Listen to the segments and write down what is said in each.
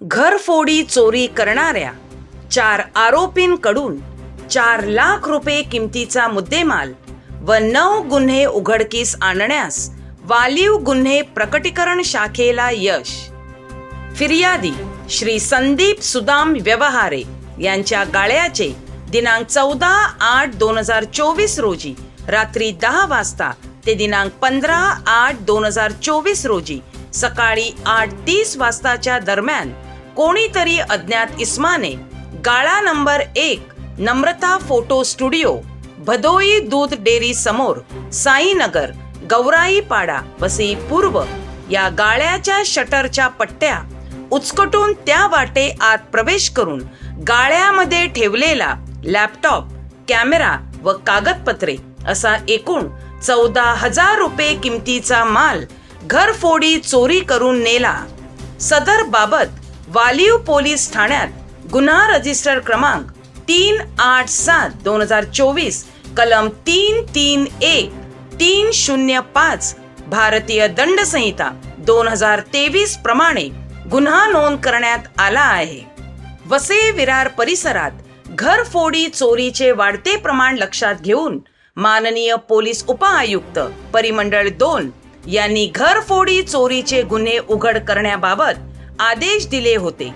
घरफोडी चोरी करणाऱ्या चार आरोपींकडून चार लाख रुपये किमतीचा मुद्देमाल व नऊ गुन्हे उघडकीस आणण्यास वालीव गुन्हे प्रकटीकरण शाखेला यश. फिर्यादी श्री संदीप सुदाम व्यवहारे यांच्या गाळ्याचे दिनांक चौदा आठ दोन हजार चोवीस रोजी रात्री दहा वाजता ते दिनांक पंधरा आठ दोन हजार चोवीस रोजी सकाळी आठ तीस वाजताच्या दरम्यान कोणीतरी अज्ञात इस्माने गाळा नंबर एक नम्रता फोटो स्टुडिओ भदोई दूध डेअरी समोर साईनगर गौराई पाडा वसई पूर्व या गाळ्याच्या शटरच्या पट्ट्या उचकटून त्या वाटे आत प्रवेश करून गाळ्यामध्ये ठेवलेला लॅपटॉप कॅमेरा व कागदपत्रे असा एकूण चौदा हजार रुपये किमतीचा माल घरफोडी चोरी करून नेला. सदर बाबत वालीव पोलीस ठाण्यात गुन्हा रजिस्टर क्रमांक तीन आठ सात दोन हजार चोवीस कलम तीन तीन एक तीन शून्य पाच भारतीय दंड संहिता दोन हजार तेवीस प्रमाणे गुन्हा नोंद करण्यात आला आहे. वसे विरार परिसरात घरफोडी चोरीचे वाढते प्रमाण लक्षात घेऊन माननीय पोलीस उपआयुक्त परिमंडळ दोन यांनी घरफोडी चोरीचे गुन्हे उघड करण्याबाबत आदेश दिले होते.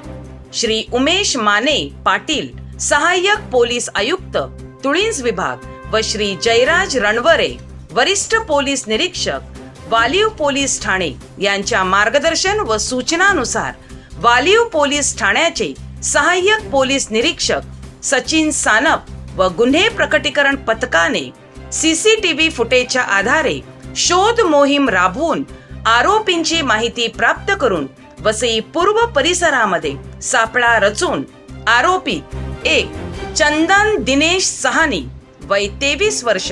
श्री उमेश माने पाटील सहाय्यक पोलीस आयुक्त तुळींस विभाग व श्री जयराज रणवरे वरिष्ठ पोलीस निरीक्षक वालीव पोलीस ठाणे यांच्या मार्गदर्शन व सूचनानुसार वालीव पोलीस ठाण्याचे सहाय्यक पोलीस निरीक्षक सचिन सानप व गुन्हे प्रकटीकरण पथकाने सीसीटीव्ही फुटेजच्या आधारे शोध मोहीम राबवून आरोपींची माहिती प्राप्त करून वसई पूर्व परिसरामध्ये सापळा रचून आरोपी एक चंदन दिनेश सहानी वय तेवीस वर्ष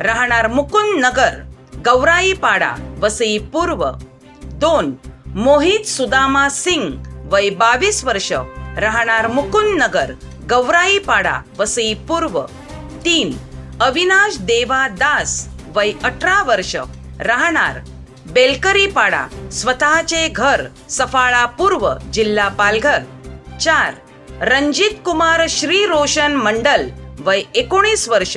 राहणार मुकुंद नगर गौराई पाडा वसई पूर्व. दोन मोहित सुदामा सिंग वय बावीस वर्ष राहणार मुकुंद नगर गौराई पाडा वसई पूर्व. तीन अविनाश देवा दास वय अठरा वर्ष राहणार बेलकरी पाडा स्वतःचे घर सफाळा पूर्व जिल्हा पालघर. चार रणजित कुमार श्री रोशन मंडल वय एकोणीस वर्ष.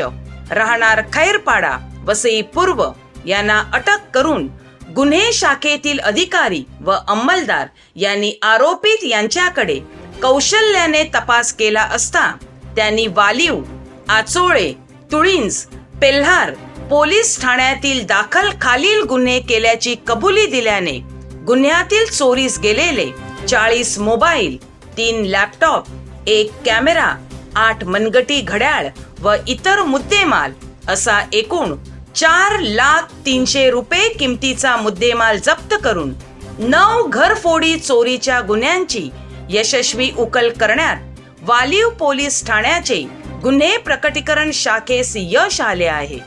राहणार खैरपाडा वसई पूर्व. यांना अटक करून गुन्हे शाखेतील अधिकारी व अंमलदार यांनी आरोपित यांच्याकडे कौशल्याने तपास केला असता त्यांनी वालीव आचोळे तुळींज पेल्हार पोलीस ठाण्यातील दाखल खालील गुन्हे केल्याची कबुली दिल्याने गुन्ह्यातील चोरीस गेलेले चाळीस मोबाईल तीन लॅपटॉप एक कॅमेरा आठ मनगटी घड्याळ व इतर मुद्देमाल असा एकूण चार लाख तीनशे रुपये किमतीचा मुद्देमाल जप्त करून नऊ घरफोडी चोरीच्या गुन्ह्यांची यशस्वी उकल करण्यात वालीव पोलीस ठाण्याचे गुन्हे प्रकटीकरण शाखेस यश आले आहे.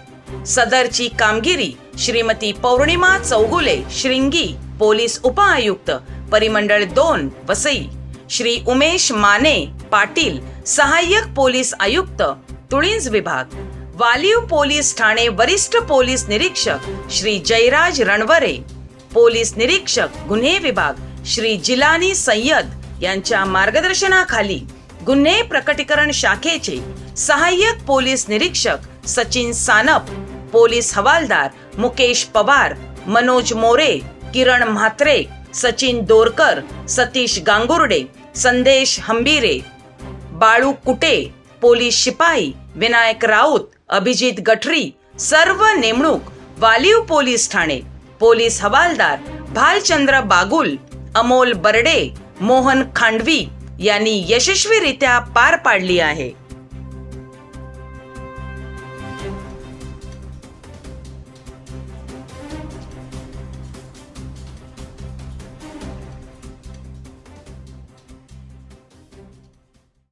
सदरची कामगिरी श्रीमती पौर्णिमा चौगुले श्रिंगी पोलीस उपआयुक्त परिमंडळ दोन वसई. श्री उमेश माने पाटील सहाय्यक पोलीस आयुक्त तुळींज विभाग. वालीव पोलीस ठाणे वरिष्ठ पोलीस निरीक्षक श्री जयराज रणवरे. पोलीस निरीक्षक गुन्हे विभाग श्री जिलानी सय्यद यांच्या मार्गदर्शनाखाली गुन्हे प्रकटीकरण शाखेचे सहाय्यक पोलीस निरीक्षक सचिन सानप पोलीस हवालदार मुकेश पवार मनोज मोरे किरण म्हात्रे सचिन दोरकर सतीश गांगुर्डे संदेश हंबीरे बाळू कुटे पोलीस शिपाई विनायक राऊत अभिजित गठरी सर्व नेमणूक वालीव पोलीस ठाणे पोलीस हवालदार भालचंद्र बागुल अमोल बर्डे मोहन खांडवी यांनी यशस्वीरित्या पार पाडली आहे.